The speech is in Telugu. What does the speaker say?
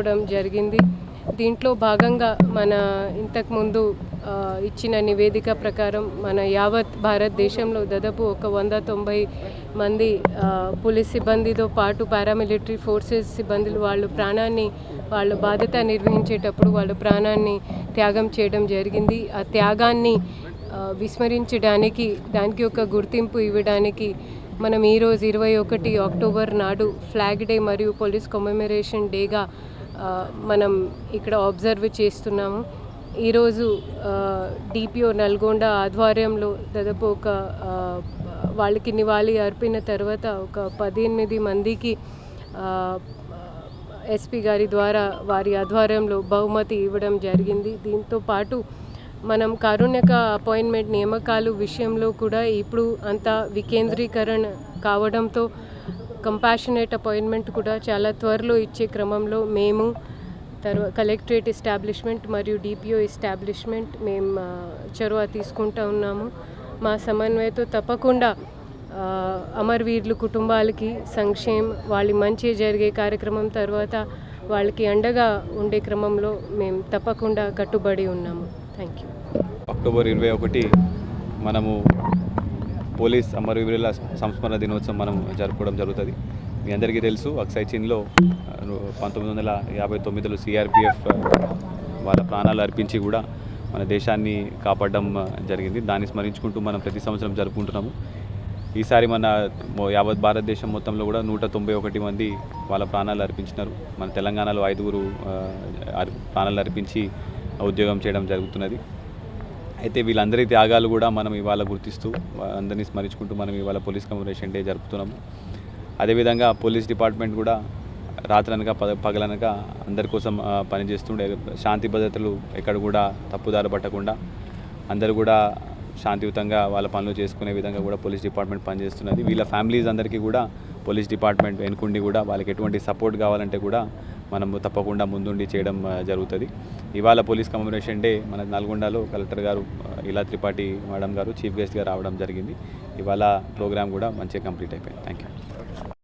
ఇవ్వడం జరిగింది. దీంట్లో భాగంగా మన ఇంతకుముందు ఇచ్చిన నివేదిక ప్రకారం మన యావత్ భారతదేశంలో దాదాపు ఒక వంద తొంభై మంది పోలీస్ సిబ్బందితో పాటు పారామిలిటరీ ఫోర్సెస్ సిబ్బందులు వాళ్ళు ప్రాణాన్ని వాళ్ళ బాధ్యత నిర్వహించేటప్పుడు వాళ్ళు ప్రాణాన్ని త్యాగం చేయడం జరిగింది. ఆ త్యాగాన్ని విస్మరించడానికి దానికి ఒక గుర్తింపు ఇవ్వడానికి మనం ఈరోజు ఇరవై ఒకటి అక్టోబర్ నాడు ఫ్లాగ్ డే మరియు పోలీస్ కొమెమరేషన్ డేగా మనం ఇక్కడ అబ్జర్వ్ చేస్తున్నాము. ఈరోజు డిపిఓ నల్గొండ ఆధ్వర్యంలో దాదాపు ఒక వాళ్ళకి నివాళి అర్పిన తర్వాత ఒక పద్దెనిమిది మందికి ఎస్పీ గారి ద్వారా వారి ఆధ్వర్యంలో బహుమతి ఇవ్వడం జరిగింది. దీంతో పాటు మనం కారుణ్యక అపాయింట్మెంట్ నియామకాలు విషయంలో కూడా ఇప్పుడు అంతా వికేంద్రీకరణ కావడంతో కంపాషనేట్ అపాయింట్మెంట్ కూడా చాలా త్వరలో ఇచ్చే క్రమంలో మేము తర్వాత కలెక్టరేట్ ఎస్టాబ్లిష్మెంట్ మరియు డిపిఓ ఎస్టాబ్లిష్మెంట్ మేము చొరవ తీసుకుంటా ఉన్నాము. మా సమన్వయతో తప్పకుండా అమరవీరులు కుటుంబాలకి సంక్షేమ వాళ్ళ మంచి జరిగే కార్యక్రమం తర్వాత వాళ్ళకి అండగా ఉండే క్రమంలో మేము తప్పకుండా కట్టుబడి ఉన్నాము. థ్యాంక్ యూ అక్టోబర్ ఇరవై ఒకటి మనము పోలీస్ అమరవీరుల సంస్మరణ దినోత్సవం మనం జరుపుకోవడం జరుగుతుంది. మీ అందరికీ తెలుసు అక్సైచిన్లో పంతొమ్మిది వందల యాభై తొమ్మిదిలో సిఆర్పిఎఫ్ వాళ్ళ ప్రాణాలు అర్పించి కూడా మన దేశాన్ని కాపాడడం జరిగింది. దాన్ని స్మరించుకుంటూ మనం ప్రతి సంవత్సరం జరుపుకుంటున్నాము. ఈసారి మన యావత్ భారతదేశం మొత్తంలో కూడా నూట తొంభై ఒకటి మంది వాళ్ళ ప్రాణాలు అర్పించినారు. మన తెలంగాణలో ఐదుగురు ప్రాణాలు అర్పించి ఉద్యోగం చేయడం జరుగుతున్నది. అయితే వీళ్ళందరి త్యాగాలు కూడా మనం ఇవాళ గుర్తిస్తూ అందరినీ స్మరించుకుంటూ మనం ఇవాళ పోలీస్ కమరేషన్ డే జరుపుతున్నాము. అదేవిధంగా పోలీస్ డిపార్ట్మెంట్ కూడా రాత్రనక పగ పగలనక అందరి కోసం పనిచేస్తుండే శాంతి భద్రతలు ఎక్కడ కూడా తప్పుదారి పట్టకుండా అందరూ కూడా శాంతియుతంగా వాళ్ళ పనులు చేసుకునే విధంగా కూడా పోలీస్ డిపార్ట్మెంట్ పనిచేస్తున్నది. వీళ్ళ ఫ్యామిలీస్ అందరికీ కూడా పోలీస్ డిపార్ట్మెంట్ వెనుకుండి కూడా వాళ్ళకి ఎటువంటి సపోర్ట్ కావాలంటే కూడా మనము తప్పకుండా ముందుండి చేయడం జరుగుతుంది. ఇవాళ పోలీస్ కమ్యూనికేషన్ డే మన నల్గొండలో కలెక్టర్ గారు ఇలా త్రిపాఠి మేడం గారు చీఫ్ గెస్ట్గా రావడం జరిగింది. ఇవాళ ప్రోగ్రామ్ కూడా మంచిగా కంప్లీట్ అయిపోయింది. Thank you